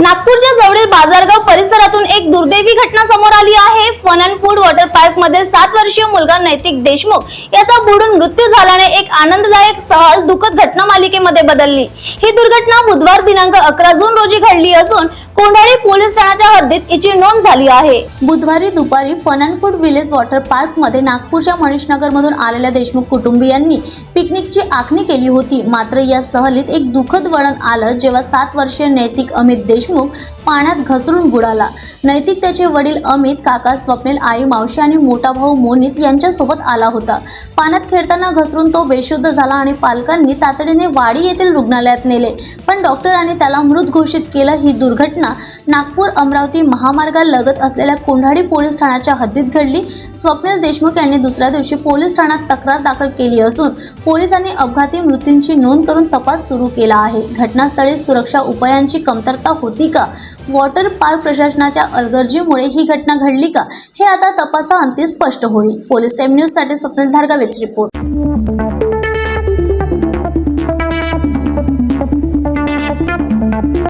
नागपूरच्या जवळील बाजारगाव परिसरातून एक दुर्दैवी घटना समोर आली आहे. फन अँड फूड वॉटर पार्कमध्ये सात वर्षीय मुलगा नैतिक देशमुख याचा बुडून मृत्यू झाल्याने एक आनंददायक सहज दुःखद घटना मालिकेमध्ये बदलली. ही दुर्घटना बुधवार दिनांक अकरा जून रोजी घडली असून कोंढाळी पोलीस ठाण्याच्या हद्दीत हिची नोंद झाली आहे. बुधवारी दुपारी fun and food village water पार्कमध्ये नागपूरच्या मनीषनगर मधून आलेल्या देशमुख कुटुंबियांनी पिकनिकची आखणी केली होती. मात्र या सहलीत एक दुःखद वळण आलं जेव्हा सात वर्षीय नैतिक अमित देशमुख पाण्यात घसरून बुडाला. नैतिक त्याचे वडील अमित काका स्वप्नील आई मावशी आणि मोठा भाऊ मोनित यांच्यासोबत आला होता. पाण्यात खेळताना घसरून तो बेशुद्ध झाला आणि पालकांनी तातडीने वाडी येथील रुग्णालयात नेले. पण डॉक्टरांनी त्याला मृत घोषित केलं ही दुर्घटना नागपूर अमरावती महामार्गालगत असलेल्या कोंढाडी पोलीस ठाण्याच्या हद्दीत घडली. स्वप्नील देशमुख यांनी दुसऱ्या दिवशी पोलीस ठाण्यात तक्रार दाखल केली असून पोलिसांनी अपघाती मृत्यूंची नोंद करून तपास सुरू केला आहे. घटनास्थळी सुरक्षा उपायांची कमतरता होती का? वॉटर पार्क प्रशासनाच्या अलगर्जीमुळे ही घटना घडली का? हे आता तपासाअंती स्पष्ट होईल. पोलीस टाईम न्यूजसाठी स्वप्नील धारगावेच रिपोर्ट.